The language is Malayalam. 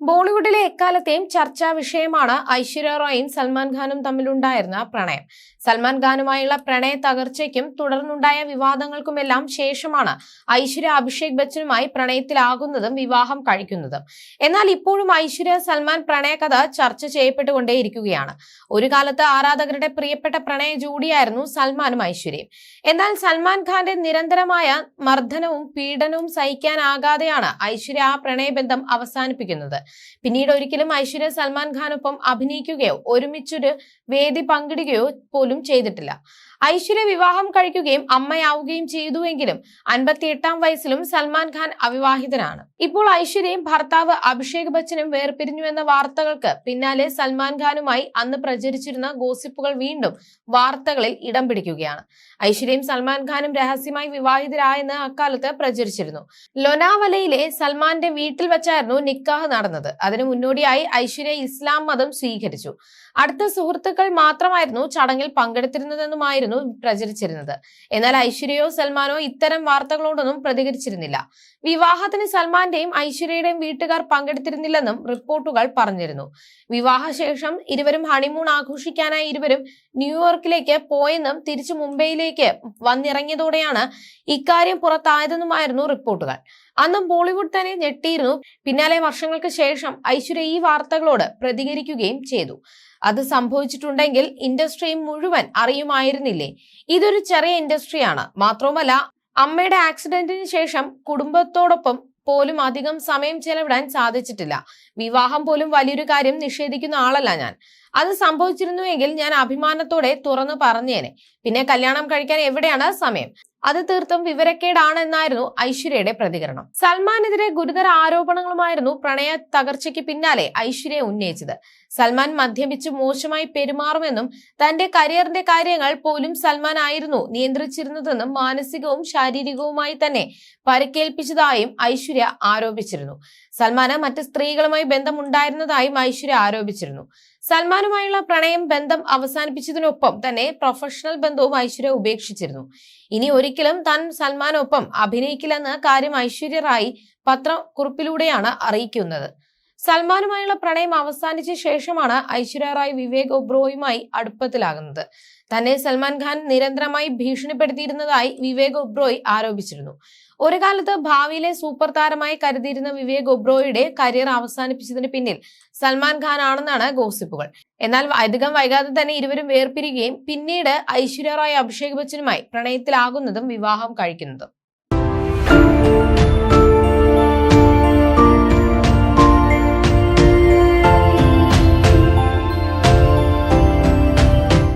ബോളിവുഡിലെ എക്കാലത്തെയും ചർച്ചാ വിഷയമാണ് ഐശ്വര്യ റോയും സൽമാൻ ഖാനും തമ്മിലുണ്ടായിരുന്ന പ്രണയം. സൽമാൻ ഖാനുമായുള്ള പ്രണയ തകർച്ചയ്ക്കും തുടർന്നുണ്ടായ വിവാദങ്ങൾക്കുമെല്ലാം ശേഷമാണ് ഐശ്വര്യ അഭിഷേക് ബച്ചനുമായി പ്രണയത്തിലാകുന്നതും വിവാഹം കഴിക്കുന്നതും. എന്നാൽ ഇപ്പോഴും ഐശ്വര്യ സൽമാൻ പ്രണയകഥ ചർച്ച ചെയ്യപ്പെട്ടുകൊണ്ടേയിരിക്കുകയാണ്. ഒരു കാലത്ത് ആരാധകരുടെ പ്രിയപ്പെട്ട പ്രണയ ജോഡിയായിരുന്നു സൽമാനും ഐശ്വര്യയും. എന്നാൽ സൽമാൻ ഖാന്റെ നിരന്തരമായ മർദ്ദനവും പീഡനവും സഹിക്കാനാകാതെയാണ് ഐശ്വര്യ ആ പ്രണയബന്ധം അവസാനിപ്പിക്കുന്നത്. പിന്നീട് ഒരിക്കലും ഐശ്വര്യ സൽമാൻ ഖാനൊപ്പം അഭിനയിക്കുകയോ ഒരുമിച്ചൊരു വേദി പങ്കിടുകയോ പോലും ചെയ്തിട്ടില്ല. ഐശ്വര്യ വിവാഹം കഴിക്കുകയും അമ്മയാവുകയും ചെയ്തുവെങ്കിലും അൻപത്തിയെട്ടാം വയസ്സിലും സൽമാൻ ഖാൻ അവിവാഹിതനാണ്. ഇപ്പോൾ ഐശ്വര്യയും ഭർത്താവ് അഭിഷേക് ബച്ചനും വേർപിരിഞ്ഞു എന്ന വാർത്തകൾക്ക് പിന്നാലെ സൽമാൻ ഖാനുമായി അന്ന് പ്രചരിച്ചിരുന്ന ഗോസിപ്പുകൾ വീണ്ടും വാർത്തകളിൽ ഇടം പിടിക്കുകയാണ്. ഐശ്വര്യയും സൽമാൻ ഖാനും രഹസ്യമായി വിവാഹിതരായെന്ന് അക്കാലത്ത് പ്രചരിച്ചിരുന്നു. ലൊനാവലയിലെ സൽമാന്റെ വീട്ടിൽ വെച്ചായിരുന്നു നിക്കാഹ് നടന്നത്. അതിനു മുന്നോടിയായി ഐശ്വര്യ ഇസ്ലാം മതം സ്വീകരിച്ചു. അടുത്ത സുഹൃത്തുക്കൾ മാത്രമായിരുന്നു ചടങ്ങിൽ പങ്കെടുത്തിരുന്നതെന്നുമായിരുന്നു പ്രചരിച്ചിരുന്നത്. എന്നാൽ ഐശ്വര്യയോ സൽമാനോ ഇത്തരം വാർത്തകളോടൊന്നും പ്രതികരിച്ചിരുന്നില്ല. വിവാഹത്തിന് സൽമാന്റെയും ഐശ്വര്യയുടെയും വീട്ടുകാർ പങ്കെടുത്തിരുന്നില്ലെന്നും റിപ്പോർട്ടുകൾ പറഞ്ഞിരുന്നു. വിവാഹശേഷം ഇരുവരും ഹണിമൂൺ ആഘോഷിക്കാനായി ഇരുവരും ന്യൂയോർക്കിലേക്ക് പോയെന്നും തിരിച്ചു മുംബൈയിലേക്ക് വന്നിറങ്ങിയതോടെയാണ് ഇക്കാര്യം പുറത്തായതെന്നുമായിരുന്നു റിപ്പോർട്ടുകൾ. അന്നും ബോളിവുഡ് തന്നെ ഞെട്ടിയിരുന്നു. പിന്നാലെ വർഷങ്ങൾക്ക് ശേഷം ഐശ്വര്യ ഈ വാർത്തകളോട് പ്രതികരിക്കുകയും ചെയ്തു. അത് സംഭവിച്ചിട്ടുണ്ടെങ്കിൽ ഇൻഡസ്ട്രി മുഴുവൻ അറിയുമായിരുന്നില്ലേ? ഇതൊരു ചെറിയ ഇൻഡസ്ട്രിയാണ്. മാത്രവുമല്ല അമ്മയുടെ ആക്സിഡന്റിന് ശേഷം കുടുംബത്തോടൊപ്പം പോലും അധികം സമയം ചെലവിടാൻ സാധിച്ചിട്ടില്ല. വിവാഹം പോലും വലിയൊരു കാര്യം നിഷേധിക്കുന്ന ആളല്ല ഞാൻ. അത് സംഭവിച്ചിരുന്നുവെങ്കിൽ ഞാൻ അഭിമാനത്തോടെ തുറന്നു പറഞ്ഞേനെ. പിന്നെ കല്യാണം കഴിക്കാൻ എവിടെയാണ് സമയം? അത് തീർത്തും വിവരക്കേടാണെന്നായിരുന്നു ഐശ്വര്യയുടെ പ്രതികരണം. സൽമാനെതിരെ ഗുരുതര ആരോപണങ്ങളുമായിരുന്നു പ്രണയ തകർച്ചയ്ക്ക് പിന്നാലെ ഐശ്വര്യ ഉന്നയിച്ചത്. സൽമാൻ മദ്യപിച്ച് മോശമായി പെരുമാറുമെന്നും തന്റെ കരിയറിന്റെ കാര്യങ്ങൾ പോലും സൽമാൻ ആയിരുന്നു നിയന്ത്രിച്ചിരുന്നതെന്നും മാനസികവും ശാരീരികവുമായി തന്നെ പരിക്കേൽപ്പിച്ചതായും ഐശ്വര്യ ആരോപിച്ചിരുന്നു. സൽമാന് മറ്റ് സ്ത്രീകളുമായി ബന്ധമുണ്ടായിരുന്നതായും ഐശ്വര്യ ആരോപിച്ചിരുന്നു. സൽമാനുമായുള്ള പ്രണയം ബന്ധം അവസാനിപ്പിച്ചതിനൊപ്പം തന്നെ പ്രൊഫഷണൽ ബന്ധവും ഐശ്വര്യ ഉപേക്ഷിച്ചിരുന്നു. ഇനി ഒരിക്കലും താൻ സൽമാനൊപ്പം അഭിനയിക്കില്ലെന്ന് കാര്യം ഐശ്വര്യ റായി പത്രക്കുറിപ്പിലൂടെയാണ് അറിയിക്കുന്നത്. സൽമാനുമായുള്ള പ്രണയം അവസാനിച്ച ശേഷമാണ് ഐശ്വര്യ റായ് വിവേക് ഒബ്രോയുമായി അടുപ്പത്തിലാകുന്നത്. തന്നെ സൽമാൻ ഖാൻ നിരന്തരമായി ഭീഷണിപ്പെടുത്തിയിരുന്നതായി വിവേക് ഒബ്രോയ് ആരോപിച്ചിരുന്നു. ഒരു കാലത്ത് ഭാവിയിലെ സൂപ്പർ താരമായി കരുതിയിരുന്ന വിവേക് ഒബ്രോയുടെ കരിയർ അവസാനിപ്പിച്ചതിന് പിന്നിൽ സൽമാൻ ഖാൻ ആണെന്നാണ് ഗോസിപ്പുകൾ. എന്നാൽ അധികം വൈകാതെ തന്നെ ഇരുവരും വേർപിരിയുകയും പിന്നീട് ഐശ്വര്യ റായ് അഭിഷേക് ബച്ചനുമായി പ്രണയത്തിലാകുന്നതും വിവാഹം കഴിക്കുന്നതും.